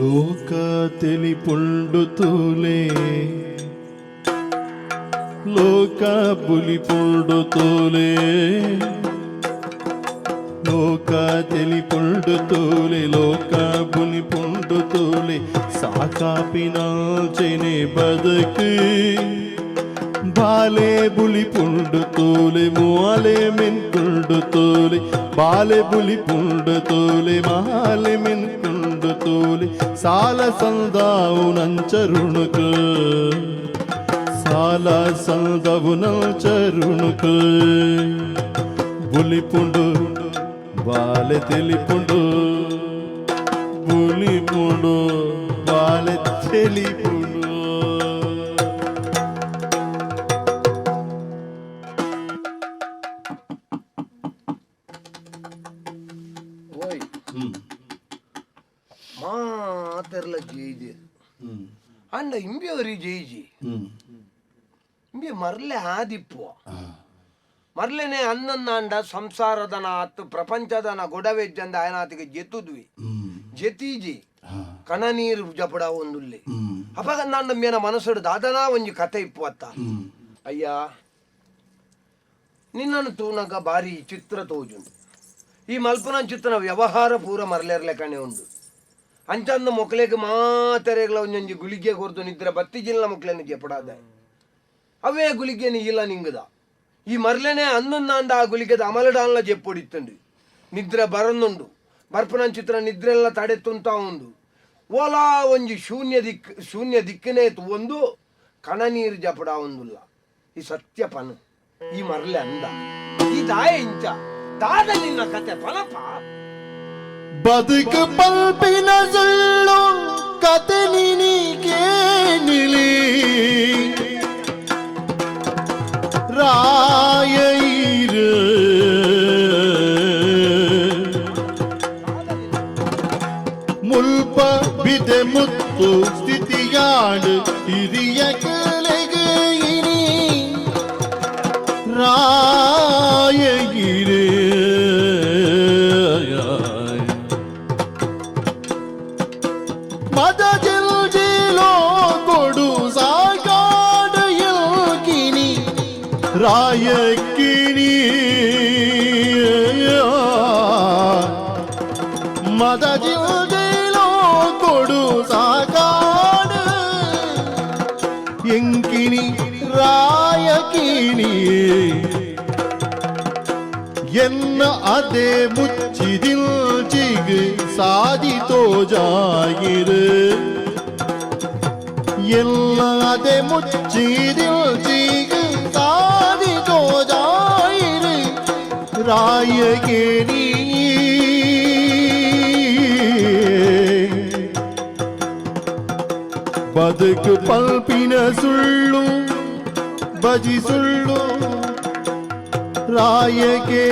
లోక తెలిపుండు తూలే లోక బులిపుండు తూలే ಲೋಕ ತಿಳಿಪುಂಡು ತೂಲೆ ಲೋಕ ಬುಲಿಪುಂಡು ತೂಲೆ ಸಾಕಾಪಿನಾಲ್ಚೆನೆ ಬದುಕು ಬಾಲೆ ಬುಲಿಪುಂಡು ತೂಲೆ ಮಾಲೆ ಮೆನ್ಕುಂಡು ತೂಲೆ ಬಾಲೆ ಬುಲಿಪುಂಡು ತೂಲೆ ಮಾಲೆ ಮೆನ್ಕುಂಡು ತೂಲೆ ಸಾಲ ಸಂದಾವು ನಂಚರುಣುಕು ಸಾಲ ಸಂದವು ನಂಚರುಣುಕು బులిపుండు బాలె తెలిపుండు బులిపుండు బాలె తెలిపుండు ಮಾತೆರ್ಲ ಜೇಜಿ ಅಂಡ ಇಂಬಿಯವರಿ ಇಂಬೆ ಇಂಬಿ ಮರ್ಲೆ ಆದಿಪ್ಪು. ಮರ್ಲೆನೆ ಅನ್ನನ್ನಾಂಡ ಸಂಸಾರದನ ಅತ್ತು ಪ್ರಪಂಚದನ ಗೊಡವೆಜ್ಜಂದ ಆಯನಾತಿಗೆ ಜೆತ್ತುದ್ವಿ ಜೆತೀಜಿ. ಕಣ ನೀರು ಜಪಡ ಅಪಗ ಅಪಗಂದಾಂಡ ಮೇನ ಮನಸ್ಸಡು ದಾದನ ಒಂಜಿ ಕತೆ ಇಪ್ಪು ಅತ್ತ. ಅಯ್ಯ ನಿನ್ನನ್ನು ತೂನಗ ಬಾರಿ ಚಿತ್ರ ತೋಜುಂಡು ಈ ಮಲ್ಪನ ಚಿತ್ರ ವ್ಯವಹಾರ ಪೂರ ಮರಲೇರ್ಲೆ ಕಣೆ ಉಂಡು ಅಂಚಂದ ಮೊಕ್ಲೆಗೆ ಮಾತೆರೆಗಳ ಒಂಜೊಂಜಿ ಗುಳಿಗೆ ಕೊರತು ನಿದ್ರೆ ಬತ್ತಿಜಿಲ್ಲ ಮೊಕ್ಲೆನ ಜಪಡಾದ ಅವೇ ಗುಳಿಗೆ ಇಲ್ಲ ನಿಂಗದ. ಈ ಮರ್ಲೆನೆ ಅನ್ನೊಂದಾಂಡ ಆ ಗುಳಿಗೆದ ಅಮಲಡಾನ್ಲ ಜಪ್ಪೊಡಿತ್ತಂಡು ನಿದ್ರೆ ಬರೊಂದುಂಡು ಬರ್ಪನ ಚಿತ್ರ ನಿದ್ರೆಲ್ಲ ತಡೆ ತುಂತ ಉಂಡು ಓಲಾ ಒಂಜಿ ಶೂನ್ಯ ದಿಕ್, ಶೂನ್ಯ ದಿಕ್ಕನೇ ಒಂದು ಕಣ ನೀರು ಜಪಡ ಒಂದುಲ್ಲ ಈ ಸತ್ಯ ಪನ. ಈ ಮರ್ಲೆ ಅಂದ. ಈ ದಾಯ ಇಂಚ. ದಾದ ನಿನ್ನ ಕತೆ ಫಲಪ ಬದುಕು ಪಲ್ಪಿನ ಸುಳ್ಳು ಕತೆ ನಿಲಿ ರಾಯರು ಮುಲ್ಪ ಬಿದೆ ಮುತ್ತು ಸ್ಥಿತಿಯಾಡು ಹಿರಿಯ ಕಲೆಗೆ ಇನಿ ರಾ ராயக்கினி మదజిలో కొడు సాగాడు ఎంకిని రాయకిని ఎన్న అదే ముచ్చిదిల్ జిగ్ సాదితో జాగిరు ఎన్న అదే ముచ్చిదిల్ జిగ్ சோதாயிரு ராயகிரி பதுக்கு பல்பின சொல்லும் பஜி சொல்லும் ராயகே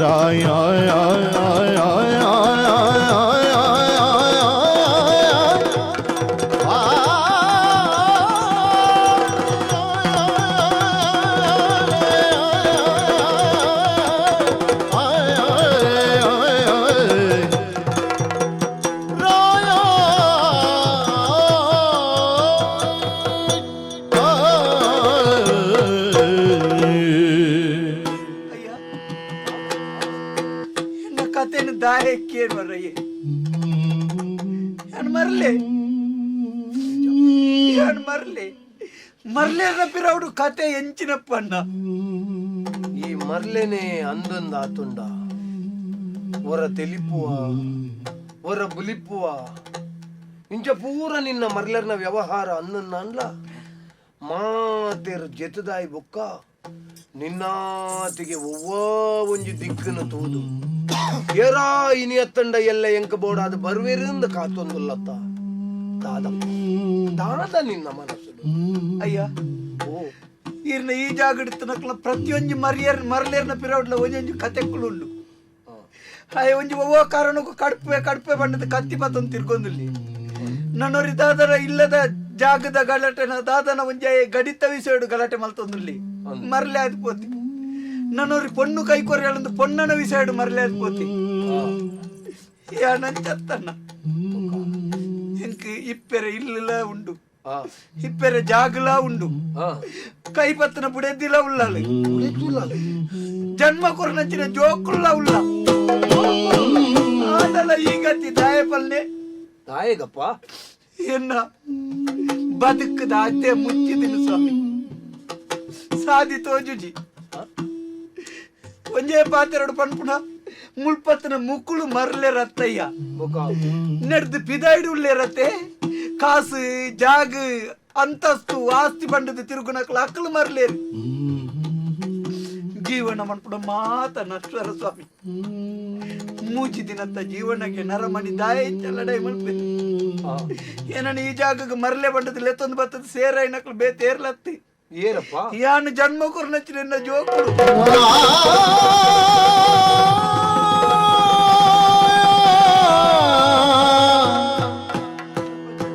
ராயா ಕೇಳಿ ಮರ್ರಯ್ಯ ನಾನು ಮರ್ಲೆ? ನಾನು ಮರ್ಲೆ? ಮರ್ಲೆ ಕತೆ ಎಂಚಿನಪ್ಪಣ್ಣ ಈ ಮರ್ಲೆನೆ ಅಂದೊಂದು ಆತುಂಡ. ಒರ ತೆಲಿಪುವ ಒರ ಬುಲಿಪುವ. ಇಂಚ ಪೂರ ನಿನ್ನ ಮರ್ಲೆರ್ನ ವ್ಯವಹಾರ ಅನ್ನನ್ನ ಅನ್ಲ. ಮಾತೆರ್ ಜೆತದಾಯಿ ಬೊಕ್ಕ ನಿನ್ನಾತಿಗೆ ಒವ್ವ ಒಂಜಿ ದಿಕ್ಕನ್ನು ತೂದು. ಏರಾ ಇನಿ ಅತ್ತಂಡ ಎಲ್ಲ ಎಂಕ ಬೋಡಾದ ಬರ್ವೇರಿಂದ ಕಾತೊಂದುಲ್ಲತ್ತ. ದಾದ ದಾದ ನಿನ್ನ ಮನಸ್ಸು. ಅಯ್ಯ ಓ. ಇರ್ನ ಈ ಜಾಗ ಇಡ್ತನಕ್ಲ ಪ್ರತಿಯೊಂದು ಮರಿಯರ್ ಮರ್ಲೇರ್ನ ಪಿರವಡ್ಲ ಒಂಜೊಂಜು ಕತೆಕ್ಕುಳುಂಡು ಅಯ್ಯ ಒಂಜಿ ಒವ್ವ ಕಾರಣಕ್ಕೂ ಕಡ್ಪೆ ಕಡ್ಪೆ ಬಣ್ಣದ ಕತ್ತಿ ಬತ್ತೊಂದು ತಿರ್ಕೊಂದಿಲ್ಲಿ ನನ್ನೊರಿ ದಾದರ ಇಲ್ಲದ ಜಾಗದ ಗಲಾಟೆನ ದಾದನ ಒಂಜಿ ಗಡಿತ ವಿಷಯಡು ಗಲಾಟೆ ಮಲ್ತೊಂದುಲ್ಲಿ. ಮರ್ಲೆ ಪೋತಿ. ನನ್ನವ್ರಿಗೆ ಪೊಣ್ಣು ಕೈಕೊರಿ ಹೇಳಂದು ಪೊಣ್ಣನ ವಿಸಾಡು ಮರಲೇದು ಪೋತಿ ಯಾನಂತ ಚತ್ತಣ್ಣ എനിക്ക് ഇപ്പര ഇല്ല ഉണ്ട് ಕೈ ಪತ್ತನ ഉണ്ട് കൈപ്പത്തന പുടതില ഉള്ളാള് ജന്മ കുറഞ്ഞ ജോക്കുള്ള ഉള്ള അതല്ല ഈ ഗതി ദായപ്പല്ലേ ദായകപ്പ എന്ന ബതുക്ക് ദാത്തെ മുച്ചി ദിനസ്വാമി സാധി തോജുജി ಒಂಜೇ ಪಾತೆರಡು ಪನ್ಪುನ ಮುಳ್ಪತ್ತನ ಮುಕ್ಕುಳು ಮರ್ಲೆ ರತ್ತಯ್ಯ ನಡೆದು ಪಿದಾಯ್ಡು ಉಳ್ಳೇ ರತ್ತೆ ಕಾಸು, ಜಾಗ, ಅಂತಸ್ತು, ಆಸ್ತಿ ಬಂಡದ ತಿರುಗುನಕ್ಲು ಅಕ್ಕಲು ಮರ್ಲೇರು. ಜೀವನ ಮನ್ಪುಡ ಮಾತ ನಶ್ವರ ಸ್ವಾಮಿ. ಮೂಜಿ ದಿನತ್ತ ಜೀವನಕ್ಕೆ ನರಮಣಿ ದಾಯ ಚಲಡೈ ಮಲ್ಪೇರು ಏನಣ್ಣ ಈ ಜಾಗಕ್ಕೆ ಮರಲೆ ಬಂಡದ ಲೆತ್ತೊಂದು ಬತ್ತದ ಸೇರ ಐನಕ್ಲು ಬೇ ತೇರ್ಲತ್ತಿ. ಏನಪ್ಪ? ಯಾನು ಜನ್ಮ ಕೊರ್ನಚ್ಚಿ ನಿನ್ನ ಜೋಕುಳು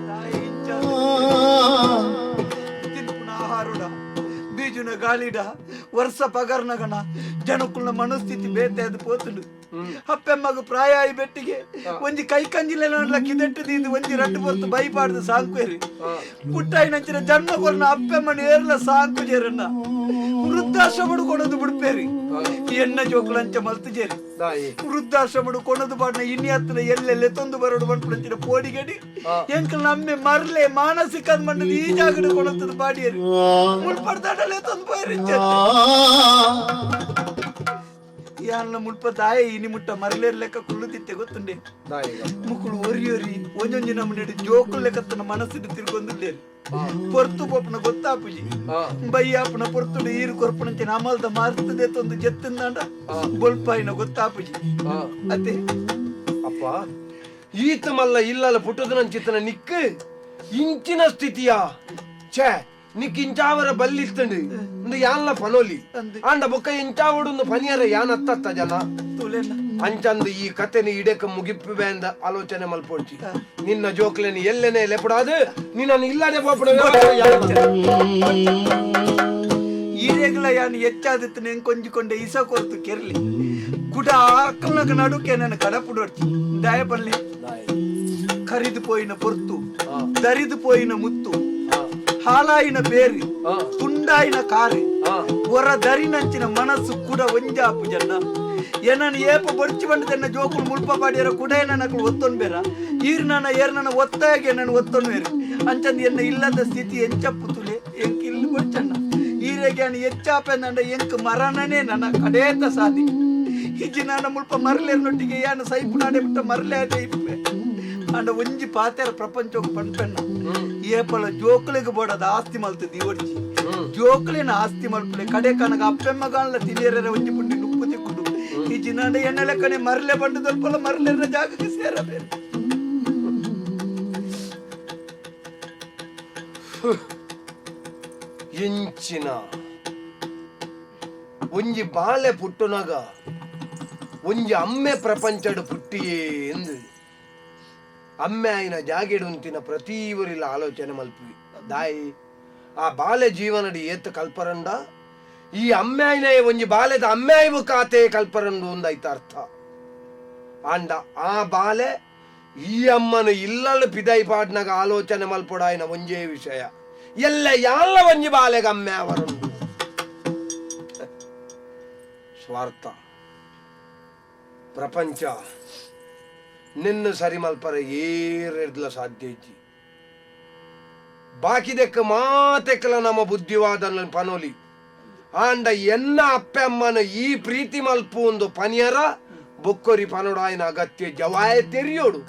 ದಾಯಿ ಇಂಚಾದ ತಿನ್ಪುನ ಆಹಾರುಡ ಬೀಜುನ ಗಾಳಿಡ ವರ್ಷ ಪಗರ್ನಗಣ ಜನಕ್ಕುಲ್ನ ಮನಸ್ಥಿತಿ ಬೇತೆ ಅದು ಪೋತುಂಡು ಅಪ್ಪೆಮ್ಮಗ ಪ್ರಾಯ ಆಯಿ ಬೆಟ್ಟಿಗೆ ಒಂಜಿ ಕೈ ಕಂಜಿಲೆ ನೋಡ್ಲ ಕಿದೆಟ್ಟು ದೀದು ಒಂಜಿ ರಟ್ಟು ಬರ್ತು ಬೈಪಾಡ್ದು ಸಾಂಕುವೇರಿ ಪುಟ್ಟಾಯಿ ನಂಚಿನ ಜನ್ಮ ಕೊರ್ನ ಅಪ್ಪೆಮ್ಮನ ಏರ್ಲ ಸಾಂಕು ಜೇರನ್ನ ವೃದ್ಧಾಶ್ರಮಡು ಕೊಡೋದು ಬಿಡ್ಪೇರಿ ಎನ್ನ ಜೋಕುಲಂಚ ಮಲ್ತು ಜೇರಿ ದಾಯಿ ವೃದ್ಧಾಶ್ರಮಡು ಕೊಣದು ಬಾಡ್ನ ಇನ್ನಿ ಹತ್ತಿರ ಎಲ್ಲೆಲ್ಲೆ ತೊಂದು ಬರೋಡು ಬಂದ್ಬಿಡ್ತಿರ ಪೋಡಿಗಡಿ ಎಂಕಲ್ ನಮ್ಮೆ ಮರ್ಲೆ ಮಾನಸಿಕ ಮಂಡದ ಈ ಜಾಗಡ ಕೊಣತದ ಬಾಡಿಯರಿ ಮುಳ್ಪಡ್ದಾಡಲೆ ತಂದು ಬಾರಿ ಯಾನ್ನ ಮುಲ್ಪ ದಾಯ ಇನಿ ಮುಟ್ಟ ಮರಲೇರ್ ಲೆಕ್ಕ ಕುಳ್ಳುತ್ತಿತ್ತೆ ಗೊತ್ತುಂಡೆ? ಮುಕ್ಕಳು ಒರಿ ಒರಿ ಒಂಜೊಂಜಿ ನಮ್ಮನೆ ಜೋಕುಲ್ ತನ್ನ ಮನಸ್ಸಿನ ತಿರ್ಗೊಂದಿಲ್ಲೇರಿ ಪೊರ್ತು ಪೊಪ್ಪನ ಗೊತ್ತಾಪುಜಿ ಆ, ಬಯ್ಯಾಪನ ಪೊರ್ತುಡು ಈರು ಕೊರ್ಪಣಂಚಿನ ಅಮಲ್ದ ಮಾರ್ತದೆ ತೊಂದು ಜತ್ತಿಂದಾಂಡ? ಬೊಲ್ಪಾಯಿನ ಗೊತ್ತಾಪುಜಿ ಅತೆ ಅಪ್ಪ ಈತ ಮಲ್ಲ ಇಲ್ಲಲ್ಲ ಪುಟ್ಟದ ಚಿತ್ತನ ನಿಕ್ ಇಂಚಿನ ಸ್ಥಿತಿಯ? ಛೇ. ಇಂಚಾವರ ಬಲ್ಲಿಸ್ತಂಡು ಇಂದು ಯಾನ್ಲ ಪನೋಲಿ. ಆಂಡ ಬೊಕ್ಕ ಇಂಚಾವಡು ಪನಿಯರೆ ಯಾನ್ ಅತ್ತತ್ತ ಜನ? ತುಲೆನ. ಅಂಚಂದು ಈ ಕತೆನ ಇಡಕ ಮುಗಿಪ್ಪುವೆ ಅಂದ ಆಲೋಚನೆ ಮಲ್ಪೊಂಚಿ. ನಿನ್ನ ಜೋಕ್ಲೆನ ಎಲ್ಲೆನೆ ಲೆಪಡಾದು ನಿನ್ನ ಇಲ್ಲದೆ ಪೋಪಡ ಈರೆಗ್ಲ ಯಾನು ಹೆಚ್ಚಾದಿತ್ತು ನೆನ್ ಕೊಂಜಿಕೊಂಡೆ ಇಸ ಕೊರ್ತು ಕೆರ್ಲಿ. ಕುಡ ಆಕಲ್ನಗ ನಡುಕೆ ನನ್ನ ಕಡಪುಡೊಡ್ಚಿ ದಯಪಲ್ಲೆ ಕರಿದು ಪೋಯಿನ ಪೊರ್ತು. ದರಿದು ಪೋಯಿನ ಮುತ್ತು. ಹಾಲಾಯಿನ ಬೇರಿ ತುಂಡಾಯಿನ ಕಾರೆ ಹೊರ ದರಿನಂಚಿನ ಮನಸ್ಸು ಕೂಡ ಒಂಜಾಪು ಜನ್ನ ಏನನ್ನ ಏಪ ಬೊರ್ಚಿ ಬಂಡದನ್ನ ಜೋಕುಲು ಮುಲ್ಪ ಪಾಡಿಯರ ಕುಡ ನನಗಳು ಒತ್ತೊನ್ ಬೇರ ಈರ್ ನನ್ನ ಏರ್ ನನ್ನ ಒತ್ತಾಗೆ ನನ್ನ ಒತ್ತೊನ್ ಬೇರೆ ಅಂಚಂದ ಎನ್ನ ಇಲ್ಲದ ಸ್ಥಿತಿ ಎಂಚಪ್ಪು ತುಲೆ ಎಂಕ್ ಇಲ್ಲಿ ಬೊಚ್ಚಣ್ಣ ಈರೆಗೆ ಅನ್ನ ಹೆಚ್ಚಾಪೆ ನಂಡ ಎಂಕ್ ಮರಣನೇ ನನ್ನ ಕಡೇತ ಸಾಧಿ ಇಜ್ಜಿ ನನ್ನ ಮುಲ್ಪ ಮರಲೇರ್ನೊಟ್ಟಿಗೆ ಯಾನ ಸೈಪು ನಾಡೆ ಬಿಟ್ಟ ಮರಲೇ ಅದೇ ಇಪ್ಪೆ ಅಂಡ ಒಂಜಿ ಪಾತೆರ ಪ್ರಪಂಚಕ್ಕೆ ಪಂಪೆಣ್ಣ ಏಪಲ ಜೋಕುಲಿಗೆ ಬೋಡದ ಆಸ್ತಿ ಮಲ್ತು ದಿವಡ್ಚಿ ಜೋಕುಲಿನ ಆಸ್ತಿ ಮಲ್ಪಲೆ. ಕಡೆ ಕನಗ ಅಪ್ಪೆಮ್ಮಗಾನ್ಲ ತಿಲಿಯರ ಒಂಜಿ ಪುಂಡಿ ನುಪ್ಪು ತಿಕ್ಕುಡು. ಈ ಜಿನಾಂಡ ಎಣ್ಣೆ ಲೆಕ್ಕನೆ ಮರಲೆ ಬಂಡು ದೊಲ್ಪಲ ಮರಲೇರ ಜಾಗಕ್ಕೆ ಸೇರಬೇಕು. ಎಂಚಿನ ಒಂಜಿ ಬಾಳೆ ಪುಟ್ಟುನಗ ಒಂಜಿ ಅಮ್ಮೆ ಪ್ರಪಂಚಡು ಪುಟ್ಟಿಯೇ ಎಂದು ಅಮ್ಮೆ ಆಯ್ನ ಜಾಗೆಡುಂತಿನ ಪ್ರತೀವರಿಲ್ಲ ಆಲೋಚನೆ ಮಲ್ಪಿ ದಾಯಿ, ಆ ಬಾಲೆ ಜೀವನಡಿ ಏತ್ ಕಲ್ಪರಂಡ? ಈ ಅಮ್ಮೆ ಆಯ್ನ ಒಂಜಿ ಬಾಲೆದ ಅಮ್ಮೆ ಆಯ್ವು ಕಾತೆ ಕಲ್ಪರಂಡು ಒಂದಾಯ್ತ ಅರ್ಥ. ಅಂಡ, ಆ ಬಾಲೆ ಈ ಅಮ್ಮನ ಇಲ್ಲಲು ಪಿದೈ ಪಾಡ್ನಾಗ ಆಲೋಚನೆ ಮಲ್ಪಡಾಯಿನ ಒಂಜೇ ವಿಷಯ. ಎಲ್ಲ ಯಾಲ್ಲ ಒಂಜಿ ಬಾಲೆಗ ಅಮ್ಮೆ ಅವರುಂಡು ಸ್ವಾರ್ಥ. ಪ್ರಪಂಚ. ನಿನ್ನ ಸರಿ ಮಲ್ಪರ ಏರೆಡ್ಲ ಸಾಧ್ಯ ಇಜ್ಜಿ ಬಾಕಿದೆಕ್ಕ ಮಾತೆಕ್ಕಲ ನಮ್ಮ ಬುದ್ಧಿವಾದ ಪನೋಲಿ. ಆಂಡ ಎನ್ನ ಅಪ್ಪೆ ಅಮ್ಮನ ಈ ಪ್ರೀತಿ ಮಲ್ಪು ಒಂದು ಪನಿಯರ, ಬೊಕ್ಕೊರಿ ಪನೊಡಾಯಿನ ಅಗತ್ಯ ಜವಾಯ ತೆರಿಯೋಡು.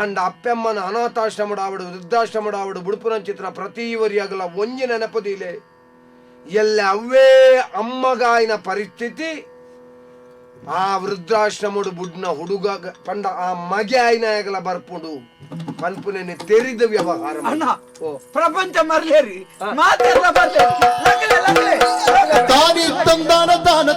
ಆಂಡ ಅಪ್ಪೆಮ್ಮನ ಅನಾಥಾಶ್ರಮಡಾವಡು ಆವಡು ವೃದ್ಧಾಶ್ರಮಡ ಆವಡು ಬುಡುಪುನ ಚಿತ್ರ ಪ್ರತಿವರಿಯಾಗಲ ಒಂಜಿ ನೆನಪದಿಲೆ ಎಲ್ಲ ಅವೇ ಅಮ್ಮಗಾಯಿನ ಪರಿಸ್ಥಿತಿ ಆ ವೃದ್ಧಾಶ್ರಮಡು ಬುಡ್ನ ಹುಡುಗ ಪಂಡ ಆ ಮಗೆ ಆಯ್ನ ಬರ್ಪುಡು ಪನ್ಪುನೆನೆ ತೆರಿದ ವ್ಯವಹಾರ ಮಾಡು. ಅಣ್ಣ ಓ. ಪ್ರಪಂಚ ಮರ್ಲೇರಿ ಮಾತೆಲ್ಲ ಬರ್ಲೆ ಲಗ್ಲೆ ಲಗ್ಲೆ ತಾನಿ ತಂದಾನ ತಾನ